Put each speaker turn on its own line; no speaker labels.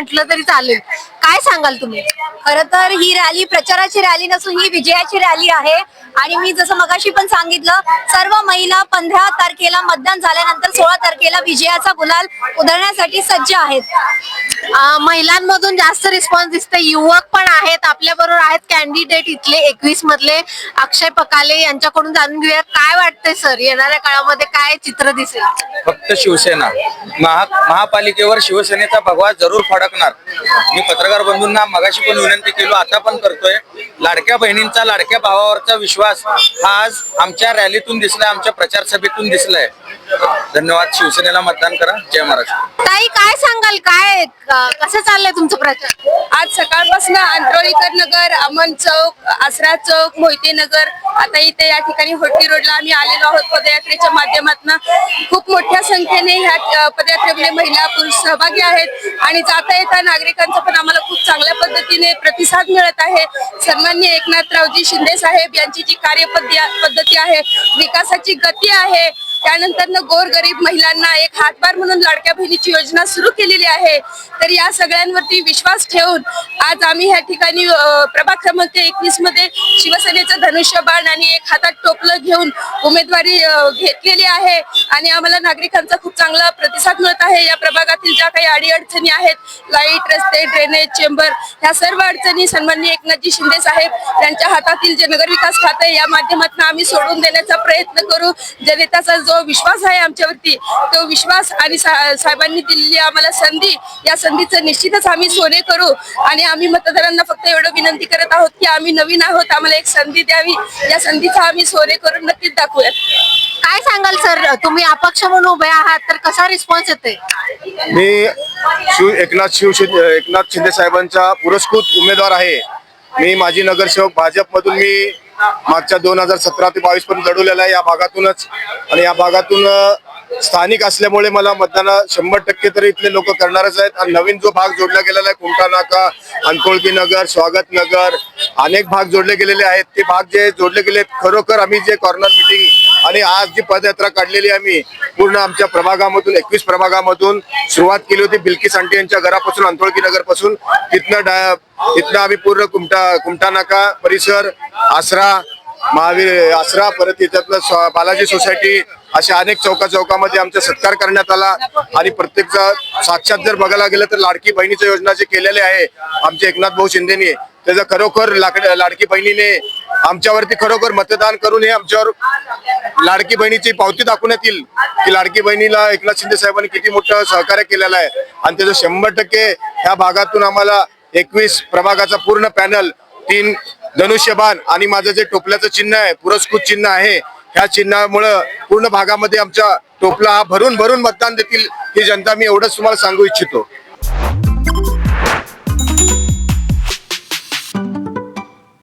नसलं तरी चालेल. काय सांगाल तुम्ही?
खर तर ही रॅली प्रचाराची रॅली नसून ही विजयाची रॅली आहे. आणि मी जसं मगाशी पण सांगितलं सर्व महिला पंधरा तारखेला मतदान झाल्यानंतर सोळा तारखेला विजयाचा गुलाल उधळण्यासाठी सज्ज आहेत.
महिलांमधून जास्त रिस्पॉन्स दिसतंय. युवक पण आहेत आपल्या बरोबर आहेत. कॅन्डिडेट इथले एकवीस मधले अक्षय पकाले यांच्याकडून जाणून घेऊया. काय वाटतंय सर? येणाऱ्या काळामध्ये काय चित्र दिसेल?
फक्त शिवसेना. महा महापालिकेवर शिवसेनेचा भगवा जरूर फडकणार मी पत्रकार बंधूंना मगाशी पण विनंती केलो आता पण करतोय. लाडक्या बहिणींचा लाडक्या भावावरचा विश्वास हा आज आमच्या रॅलीतून दिसलाय आमच्या प्रचार सभेतून दिसलाय. धन्यवाद. शिवसेनेला मतदान करा. जय महाराष्ट्र.
ताई काय सांगाल? काय कसं चाललंय तुमचं प्रचार?
आज सकाळपासून आंतरोळीकर नगर अमन चौक आसरा चौक मोहिते नगर आता इथे या ठिकाणी होटी रोडला आम्ही आलेलो आहोत. पदयात्रेच्या माध्यमातून. खूप मोठ्या संख्येने ह्या पदयात्रेमध्ये महिला पुरुष सहभागी आहेत. आणि जाता येता नागरिकांचा पण आम्हाला खूप चांगल्या पद्धतीने प्रतिसाद मिळत आहे. सन्मान्य एकनाथरावजी शिंदे साहेब यांची जी कार्यपद्धती पद्धती आहे विकासाची गती आहे त्यानंतर गोरगरीब महिलांना एक हातभार म्हणून लाडक्या बहिणीची योजना सुरू केलेली आहे. तर या सगळ्यांवरती विश्वास ठेवून आज आम्ही ह्या ठिकाणी प्रभाग क्रमांक एकवीसमध्ये शिवसेनेचं धनुष्यबाण आणि एक हातात टोपलं घेऊन उमेदवारी घेतलेली आहे. आणि आम्हाला नागरिकांचा खूप चांगला प्रतिसाद मिळत आहे. या प्रभागातील ज्या काही अडीअडचणी आहेत लाइट रस्ते ड्रेनेज चेंबर ह्या सर्व अडचणी सन्माननीय एकनाथजी शिंदे साहेब यांच्या हातातील जे नगरविकास खाते या माध्यमातून आम्ही सोडून देण्याचा प्रयत्न करू. जनतेचा जो विश्वास आहे आमच्यावरती तो विश्वास आणि साहेबांनी दिलेली आम्हाला संधी या संधीचं निश्चितच आम्ही सोने करू. आणि आम्ही मतदारांना फक्त एवढं विनंती करत आहोत की आम्ही नवीन आहोत. आम्हाला एक संधी द्यावी. या संधीचा आम्ही सोने करून नक्कीच दाखवूयात.
काय सांगाल सर? तुम्ही अपक्ष म्हणून उभे आहात तर कसा रिस्पॉन्स येतोय?
मी शिव एकनाथ शिवशिंदे एकनाथ शिंदे साहेबांचा पुरस्कृत उमेदवार आहे. मी माजी नगरसेवक भाजपमधून मी मागच्या दोन हजार सतरा ते बावीस पर्यंत लढवलेला आहे. या भागातूनच आणि या भागातून स्थानिक असल्यामुळे मला मतदान शंभर टक्के तरी इथले लोक करणारच आहेत. आणि नवीन जो भाग जोडला गेलेला आहे कुंटा नाका अंकोळकी नगर स्वागत नगर अनेक भाग जोडले गेलेले आहेत. ते भाग जे जोडले गेले आहेत, खरोखर आम्ही जे कॉर्नर मिटिंग आणि आज जी पदयात्रा काढलेली आहे आम्ही पूर्ण आमच्या प्रभागामधून एकवीस प्रभागामधून सुरुवात केली होती बिल्किस आंटी यांच्या घरापासून अंतोळकी नगरपासून तिथनं डा तिथनं आम्ही पूर्ण कुमटा कुमटा नाका परिसर आसरा महावीर आसरा परत त्याच्यातलं बालाजी सोसायटी अशा अनेक चौका चौकामध्ये आमचा सत्कार करण्यात आला आणि प्रत्येक साक्षात जर बघायला गेलं तर लाडकी बहिणीच्या योजना जे केलेले आहे आमचे एकनाथ भाऊ शिंदेनी त्याचा खरोखर लाकड लाडकी बहिणीने आमच्यावरती खरोखर मतदान करून हे आमच्यावर लाडकी बहिणीची पावती दाखवण्यात येईल की लाडकी बहिणीला एकनाथ शिंदे साहेबांनी किती मोठं सहकार्य केलेलं आहे. आणि त्याचं शंभर टक्के ह्या भागातून आम्हाला एकवीस प्रभागाचा पूर्ण पॅनल तीन धनुष्यबाण आणि माझं जे टोपल्याचं चिन्ह आहे पुरस्कृत चिन्ह आहे ह्या चिन्हामुळं पूर्ण भागामध्ये आमच्या टोपला हा भरून भरून मतदान देतील ही जनता मी एवढंच तुम्हाला सांगू इच्छितो.